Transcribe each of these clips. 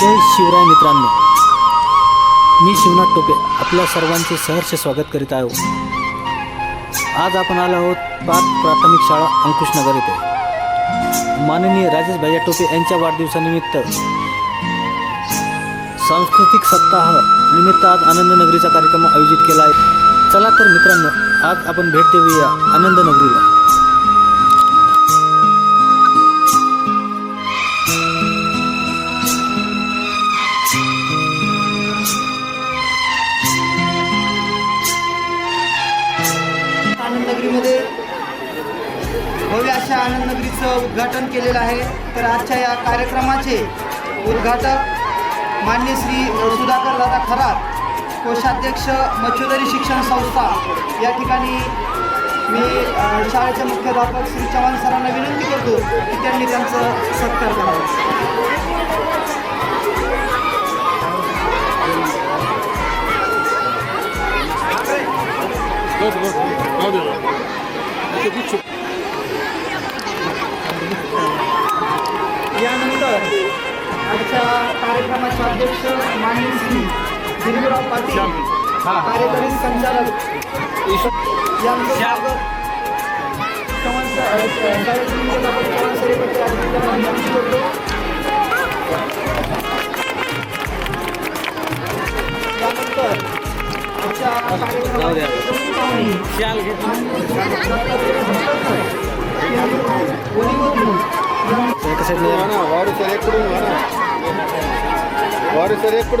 जय शिवराय मित्रांनो. मी शिवनाथ टोपे आपल्या सर्वांचे सहर्ष स्वागत करीत आहो. आज आपण आलो आहोत पाच प्राथमिक शाळा अंकुशनगर येथे. माननीय राजेश भैया टोपे यांच्या वाढदिवसानिमित्त सांस्कृतिक सप्ताह निमित्त आज आनंदनगरीचा कार्यक्रम आयोजित केला आहे. चला तर मित्रांनो आज आपण भेट देऊया आनंदनगरीला. आनंदनगरीचं उद्घाटन केलेलं आहे. तर आजच्या या कार्यक्रमाचे उद्घाटक मान्य श्री सुधाकर दादा खरात कोषाध्यक्ष मच्छुदरी शिक्षण संस्था. या ठिकाणी मी शाळेचे मुख्याध्यापक श्री चव्हाण सरांना विनंती करतो की त्यांनी त्यांचं सत्कार करावा. आजच्या कार्यक्रमाचे अध्यक्ष माननीय श्री दिलीपराव पाटील कार्यकारी संचालक. यांचं स्वागत. Chavan What is the record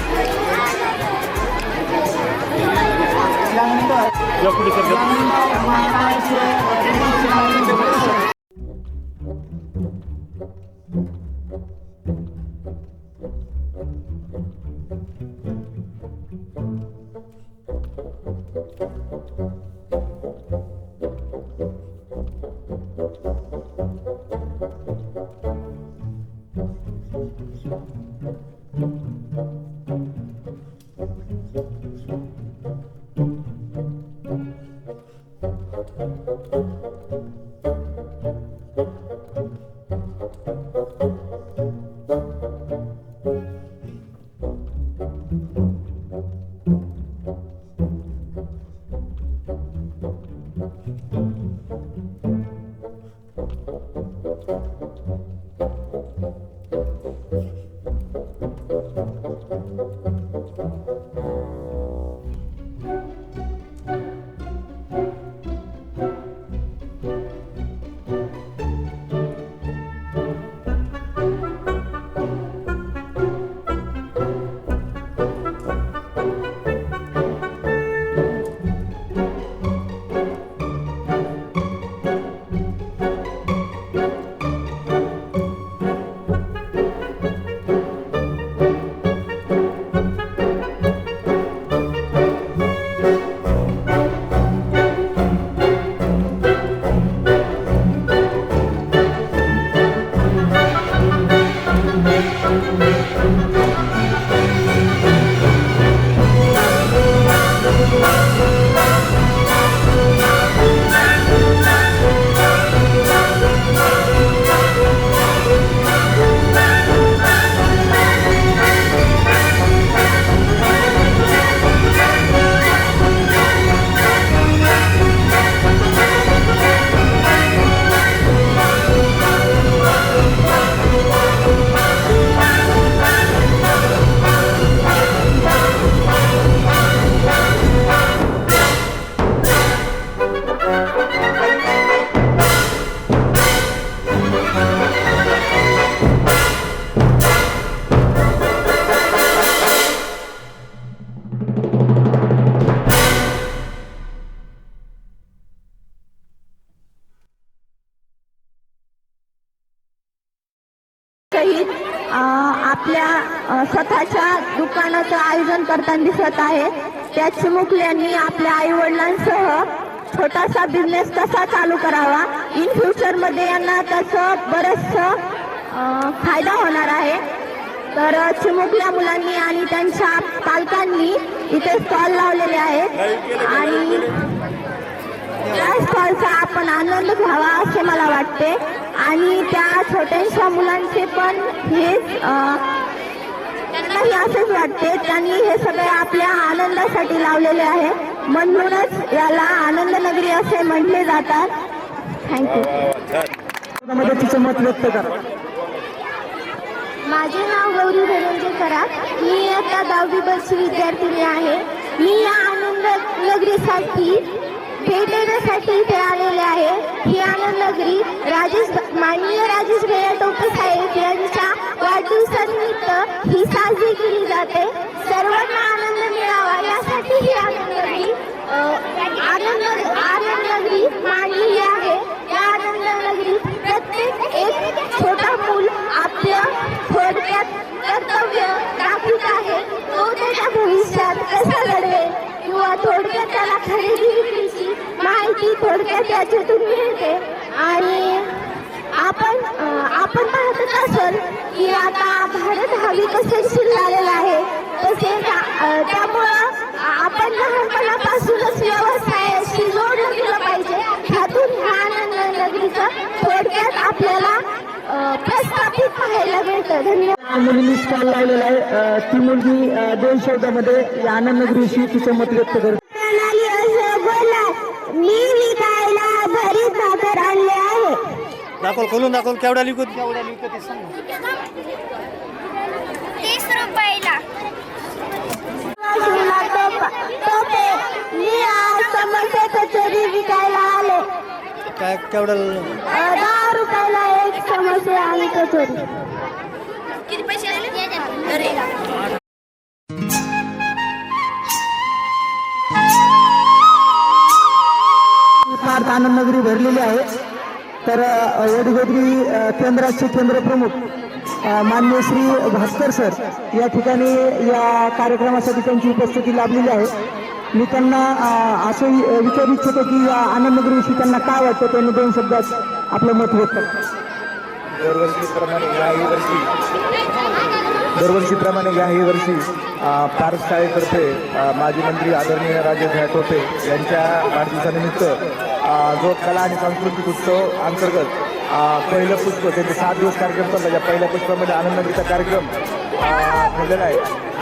अ, सागरे साहेबांचं स्वागत या ना, समोर त्या आपल्या आई वडिलांसह छोटासा बिझनेस कसा चालू करावा? इन फ्युचरमध्ये यांना त्याचं बरंचसं फायदा होणार आहे. तर चिमुकल्या मुलांनी आणि त्यांच्या पालकांनी इथे स्टॉल लावलेले आहेत. आणि त्या स्टॉलचा आपण आनंद घ्यावा असे मला वाटते. आणि त्या छोट्याशा मुलांचे पण हेच त्यांनाही असेच वाटते. त्यांनी हे सगळे आपल्या आनंदासाठी लावलेले आहे. म्हणूनच याला आनंद नगरी असे म्हटले जातात. थँक्यू मध्ये तिचं मत व्यक्त करा. माझे नाव गौरी धनंजय खरात मी आता दहावी वर्षी विद्यार्थिनी आहे. मी या आनंद नगरीसाठी भेट देण्यासाठी इथे आलेले आहे. ही आनंद नगरी राजेश माननीय राजेश भैया टोपे साहेब यांच्या वाढदिवसानिमित्त ही साजरी केली जाते. सर्वांना आनंद मिळावा. यासाठी ही आनंद आनंद आनंद मांडलेली आहे. या आनंद प्रत्येक एक छोटा मूल आपल्या थोडक्यात कर्तव्य दाखवत आहे. तो त्याच्या भविष्यात कसा घडवेल किंवा थोडक्यात त्याला खरेदी विक्रीची माहिती थोडक्यात त्याच्यातून मिळते. आणि आपण आपण पाहतच असल की आता भारत हा विकसनशील झालेला आहे. तसेच त्यामुळं आपण लहानपणापासूनच व्यवसायाशी जोडलं गेलं पाहिजे. ह्यातून ह्या आनंद नगरीचं थोडक्यात आपल्याला प्रस्थापित पाहायला मिळतं. धन्यवाद. मुलींनी स्टॉल लावलेला आहे. ती मुलगी दोन शब्दामध्ये आनंद नगरीविषयी तिचं मत व्यक्त करते. मी विकायला भरीत भाकर आणले आहे दाखव खोलून दाखव केवढा लिखत केवढा लिखत सांग. तीस रुपयाला. काय दहा एक समोसे आणि कचोरी किती पैसे आनंद नगरी भरलेली आहे. तर अ, केंद्राचे केंद्र प्रमुख मान्य श्री भास्कर सर या ठिकाणी या कार्यक्रमासाठी त्यांची उपस्थिती लाभलेली आहे. मी त्यांना असं विचारू इच्छितो की या आनंद त्यांना काय वाटतं त्यांनी दोन शब्दात आपलं मत व्यक्त दरवर्षीप्रमाणे याही वर्षी दरवर्षीप्रमाणे याही वर्षी पारस शाळेतर्फे माजी मंत्री आदरणीय राजे टोपे यांच्या वाढदिवसानिमित्त जो कला आणि सांस्कृतिक उत्सव अंतर्गत पहिलं पुष्प त्यांचे सात दिवस कार्यक्रम चालला या पहिल्या पुष्पामध्ये आनंदनगरीचा कार्यक्रम झालेला आहे.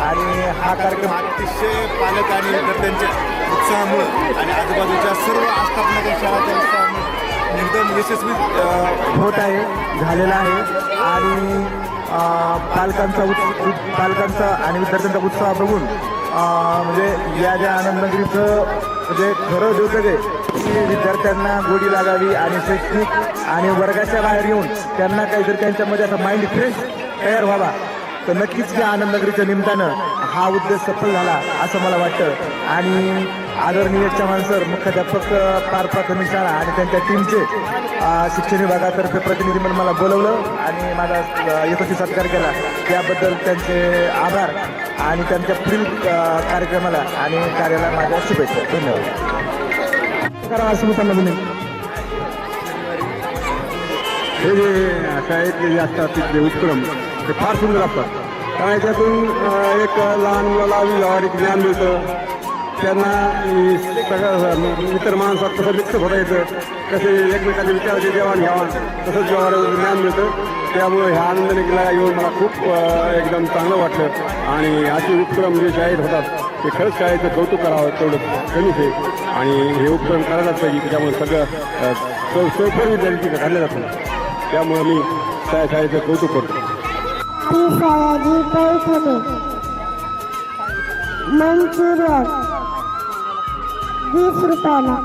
आणि हा कार्यक्रम अतिशय पालक आणि विद्यार्थ्यांच्या उत्साहामुळे आणि आजूबाजूच्या सर्व आस्थापनाच्या शाळाच्या उत्साहामुळे एकदम यशस्वी होत आहे झालेला आहे. आणि पालकांचा उत्स पालकांचा आणि विद्यार्थ्यांचा उत्साह बघून म्हणजे या ज्या आनंदगिरीचं म्हणजे खरं द्योतक आहे की विद्यार्थ्यांना गोडी लागावी आणि शैक्षणिक आणि वर्गाच्या बाहेर येऊन त्यांना काहीतरी त्यांच्यामध्ये असा माइंड फ्रेश तयार व्हावा. तर नक्कीच या आनंदनगरीच्या निमित्तानं हा उद्देश सफल झाला असं मला वाटतं. आणि आदरणीय चव्हाण सर मुख्याध्यापक पार प्राथमिक शाळा आणि त्यांच्या टीमचे शिक्षण विभागातर्फे प्रतिनिधी म्हणून मला बोलवलं आणि माझा यशस्वी सत्कार केला. त्याबद्दल त्यांचे आभार आणि त्यांच्या पुढील कार्यक्रमाला आणि कार्याला माझ्या शुभेच्छा. धन्यवाद. हे जे शाळेतले जे असतात तिथले उपक्रम ते फार सुंदर असतात. कारण याच्यातून अ, एक लहान मुलाला व्यावहारिक ज्ञान मिळतं. त्यांना सगळं इतर माणसात कसं मिक्स होता येतं. कसे एकमेकाच्या विचाराचे देवाणघेवाण तसंच व्यवहार ज्ञान मिळतं. त्यामुळे ह्या आनंद निघाला येऊन मला खूप एकदम चांगलं वाटलं. आणि असे उपक्रम जे शाळेत होतात ते खरंच शाळेचं कौतुक करावं तेवढं कमीच आहे. आणि हे उपक्रम करायलाच पाहिजे त्यामुळे सगळं अ, सो- सोयीस्कर विद्यार्थी घडले त्यामुळे मी त्या शाळेचं कौतुक करतो. पैठणे मंचुरियन. वीस रुपयाला.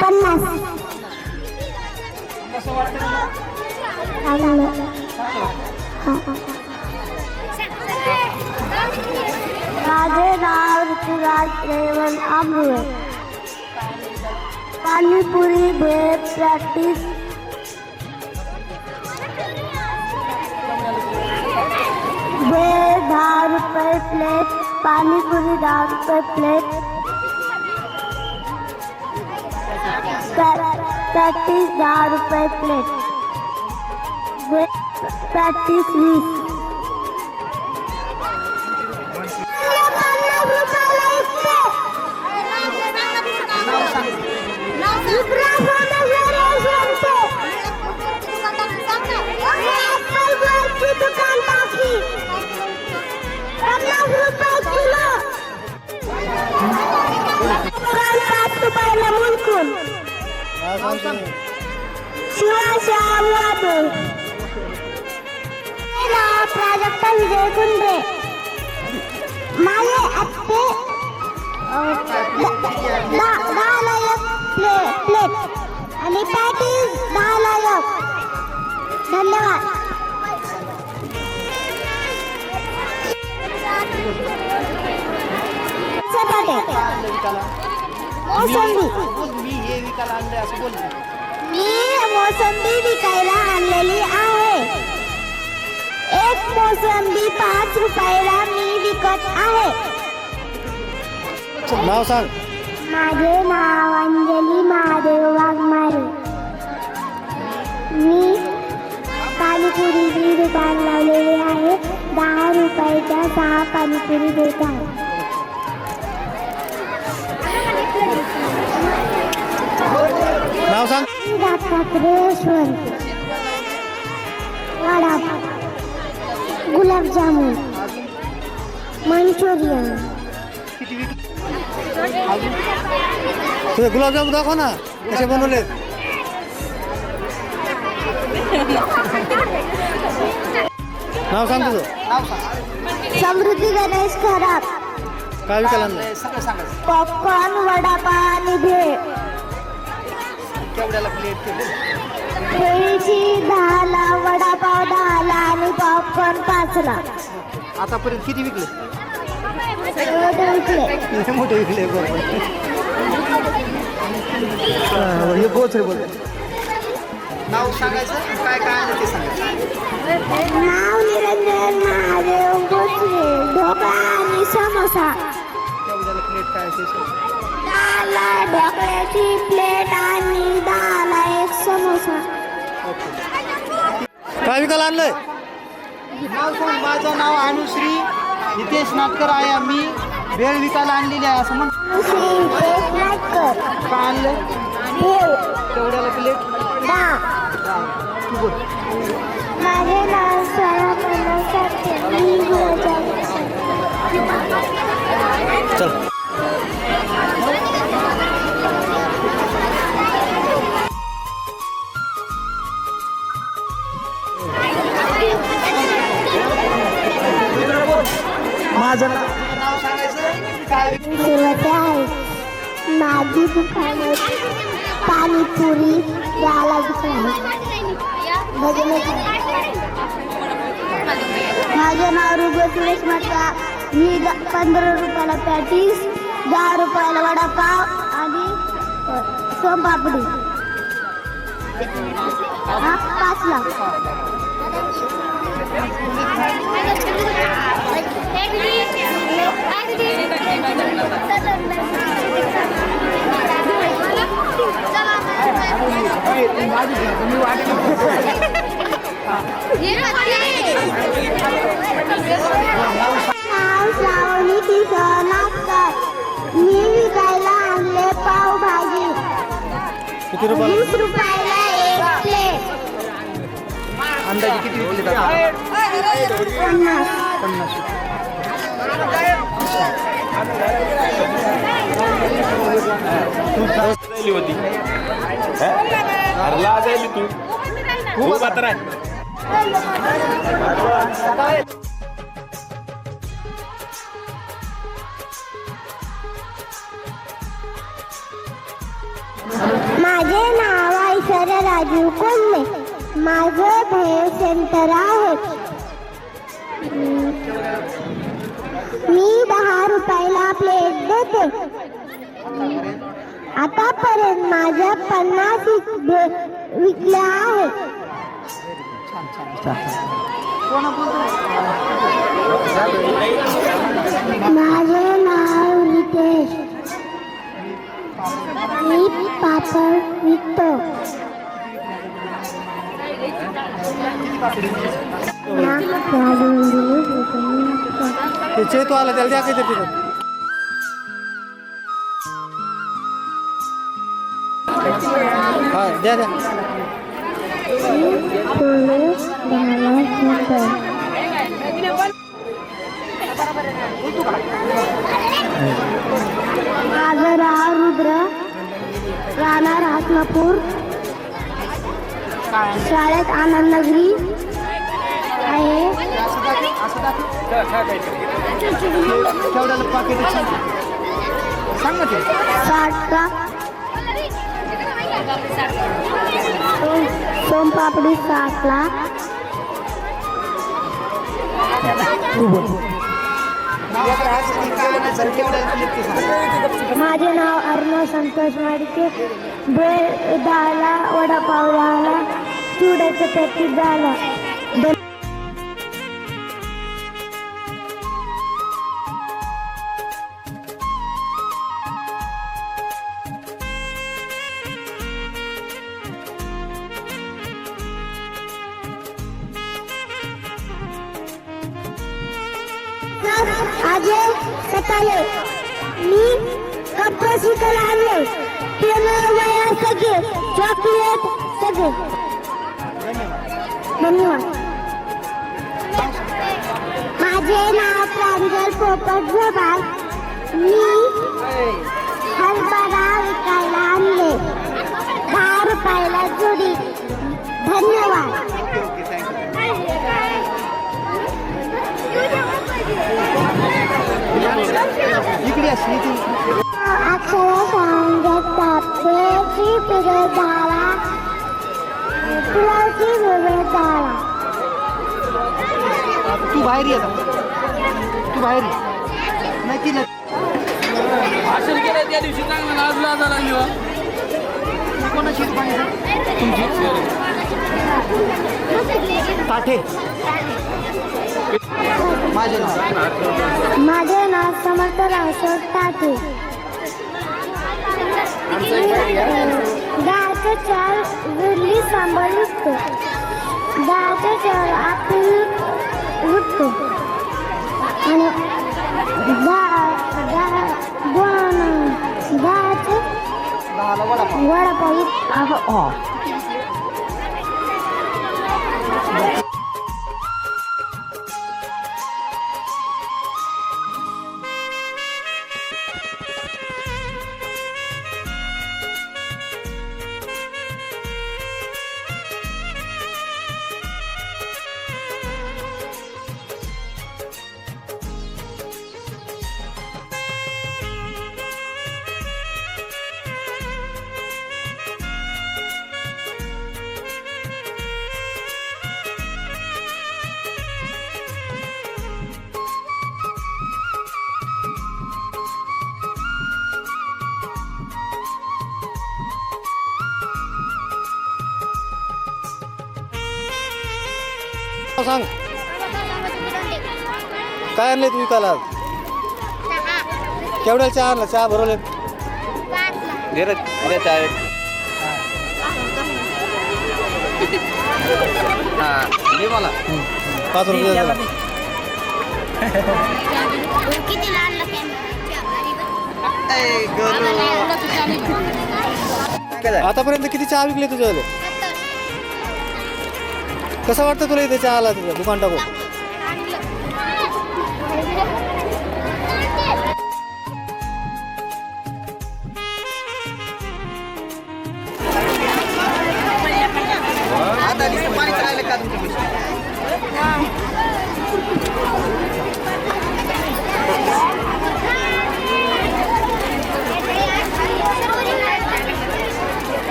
पन्नास. माझे नाव ऋतुराज रेवण आंबुळे. पाणीपुरी भेळ प्रॅक्टिस प्लेट पाणीपुरी दहा रुपये प्लेट पॅटीस दहा रुपये प्लेट पॅटीस वीस शिवाशाह वादळ नाव प्राजक्ता विजय कुंडे माझे आत्ते अं, द- प्ले प्लेट आणि पॅटीस दहाला एक धन्यवाद. चपाटे मोसंबी विकायला आणले असं बोल मी मोसंबी विकायला आणलेली आहे. एक मोसंबी पाच रुपयाला मी विकत आहे. नाव सांग. माझे नाव अंजली महादेव वाघमारे. मी पाणीपुरीची दुकान लावलेली आहे. दहा रुपयाच्या सहा पाणीपुरी देत आहे नाव सांग. गुलाबजामुन मंचुरियन. तुझे गुलाबजाम दाखव ना कसे बनवले नाव सांग तुझं. समृद्धी गणेश खराब काय विकायला आणलं सगळं सांगा. पॉपकॉर्न वडापाव आणि भेळ. केवढ्याला प्लेट दहाला वडापाव दहाला आणि पॉपकॉर्न पाचला. आतापर्यंत किती विकले? मोठे विकले बरोबर हे बोच रे बोल नाव सांगायचं? काय काय आणलं ते सांगायचं नाव निरंजन महादेव ढोकळा आणि समोसा. केवढ्याला प्लेट काय ते दहाला ढोकळ्याची प्लेट आणि दहाला एक समोसा. काय विकायला आणलंय? नाव सांग माझं नाव अनुश्री. नितेश नाटकर आहे मी भेळ विकायला आणलेली आहे असं म्हण. नाटकर आणलं भेळ केवढ्याला प्लेट दहा तू बोल. माझे नाव मी चल. पाणीपुरी याला दुकान माझे नाव रुगो सुरेश माता मी द- पंधरा रुपयाला पॅटीस दहा रुपयाला वडापाव आणि अ, सोनपापडी हा पाचला नाव श्रावणी मी विकायला आणले पावभाजी? वीस रुपयाला एक प्लेट अंदाजे किती विकले पन्नास. पन्नास. राहिली होती. अरे लाजायली तू. खूप मात्र आहे माझे नाव ऐश्वर्या राजू कोल्हे. माझे भेळ सेंटर आहे. मी दहा रुपयाला प्लेट देते. आतापर्यंत माझ्या पन्नास विकल्या आहेत. माझे नाव रितेश. मी पापड विकतो. ते चेतू आला त्याला द्या काहीतरी. द्या द्या माझं रुद्र राहणार हासनापूर शाळेत आनंद नगरी आहे. केवढ्याला पाकिट सांग ना साठला माझे नाव अर्ण संतोष माडके. बेळ दहाला वडापाव दहाला चिवड्याचं पॅकेट दहाला आले. मी कपस विकायला आणले पेन वया सगळे. चॉकलेट सगळे. धन्यवाद. माझे नाव प्रांजल पोपट झोबाल मी हरभरा विकायला आणले. दहा रुपयाला जोडी. धन्यवाद. इकडे असली ती अक्षर सांगत तापेची पिरत झाला फुलाची पिरत झाला तू बाहेर ये आता. तू बाहेर ये नाही तिला भाषण केलं त्या दिवशी चांगलं नाचला झाला मी हो. कोणाची पाणी तुमची ताठे माझे नाव. माझे नाव समर्थ रावसोड टाके दहाचे चार विरली सांबार विकतो दहाचे चार आपण विकतो आणि दहा दहा दोन दहाचे दहाला वडापाव. सांग. काय आणले तू विकायला? केवढ्याला चहा आणला? चहा भरवले. हा, दे मला. पाच रुपये द्या त्याला. किती लहान आतापर्यंत किती चहा विकले तुझ्यावाले? कसं वाटतं तुला इथे चहा आला तुला दुकान टाकून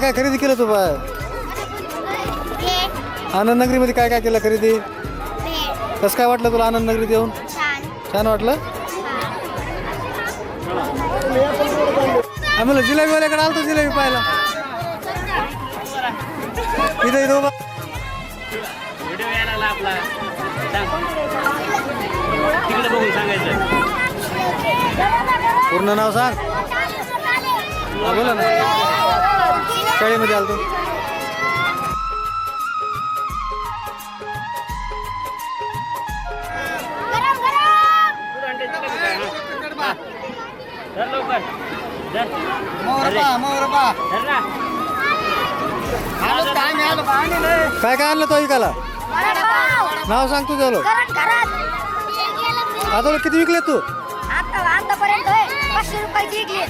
काय काय खरेदी केलं तू बाय आनंद नगरीमध्ये काय काय केलं खरेदी? कसं काय वाटलं तुला आनंद नगरीत येऊन? छान वाटलं? आम्हाला जिलेबीवाल्याकडे आलतो जिलेबी पाहायला. इथं इथं उभा. पूर्ण नाव सांग. बोला ना. शाळेमध्ये आलतो. काय काय काय आणलं तो ऐकायला नाव सांग तू घरात आता किती विकले तू? आता आतापर्यंत पाचशे रुपयाची इकली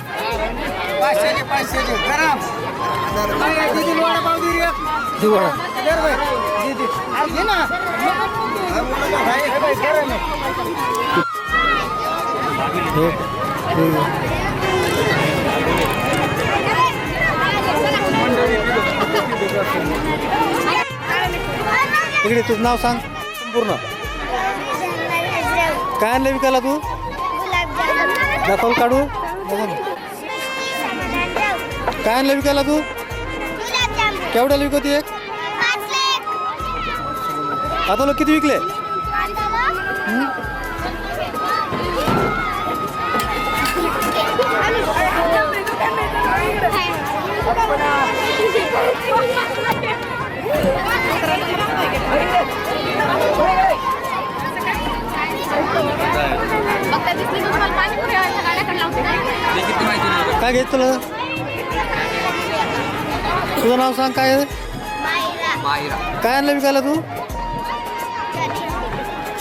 पाचशेचे पाचशेचे. गरम. इकडे तुझं नाव सांग. पूर्ण काय आणलं विकायला तू? दाखवल काढू. काय आणलं विकायला तू? केवढ्याला विकती एक? आता लोक किती विकले? काय घेत तुला? तुझं नाव सांग काय आहे? काय आणलं विकायला तू?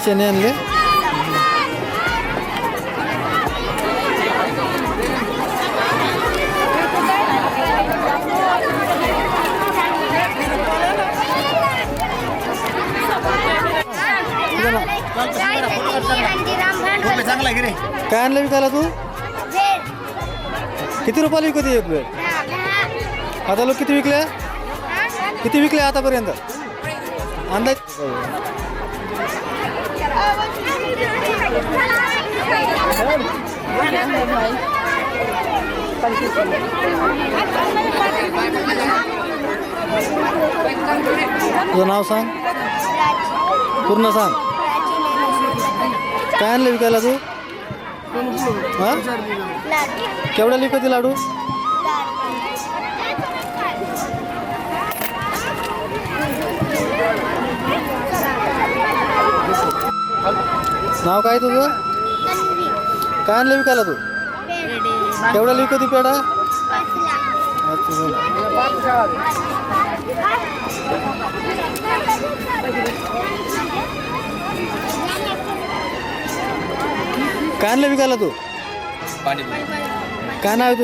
शेणे आणले. चांगला काय आणलं विकायला तू? किती रुपयाला विकते एक वेळ आता लोक किती विकले? किती विकले आतापर्यंत? अंदाज? तुझं नाव सांग. पूर्ण सांग. काय आणलं विकायला तू? हां? केवढ्या विकते लाडू? नाव काय तुझं? काय आणलं विकायला तू? केवढ्याला विकती पेढा? अच्छा. काय आणलं विकायला तू? काय नाव आहे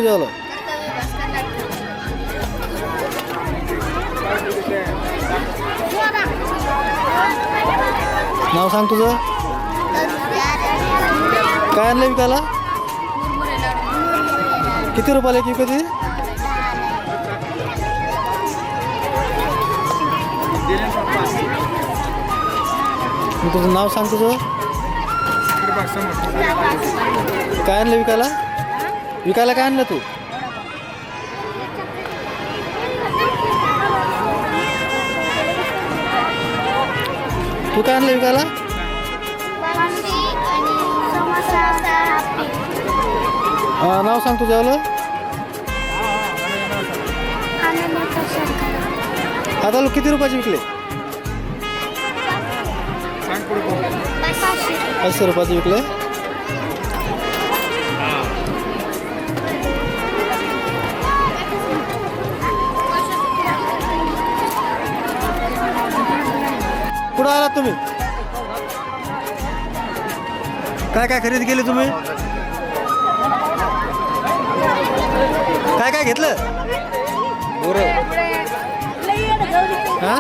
नाव सांग तुझं. काय आणलं विकायला किती रुपयाला एक विकती मी तुझं नाव सांग तुझं. काय आणलं विकायला? विकायला काय आणलं तू? तू काय आणलं विकायला? नाव सांग तुझ्यावालं आता लोक किती रुपयाचे विकले? पाचशे रुपयाचे विकले. कुठं आलात तुम्ही? काय काय खरेदी केली तुम्ही? काय काय घेतलं? हा?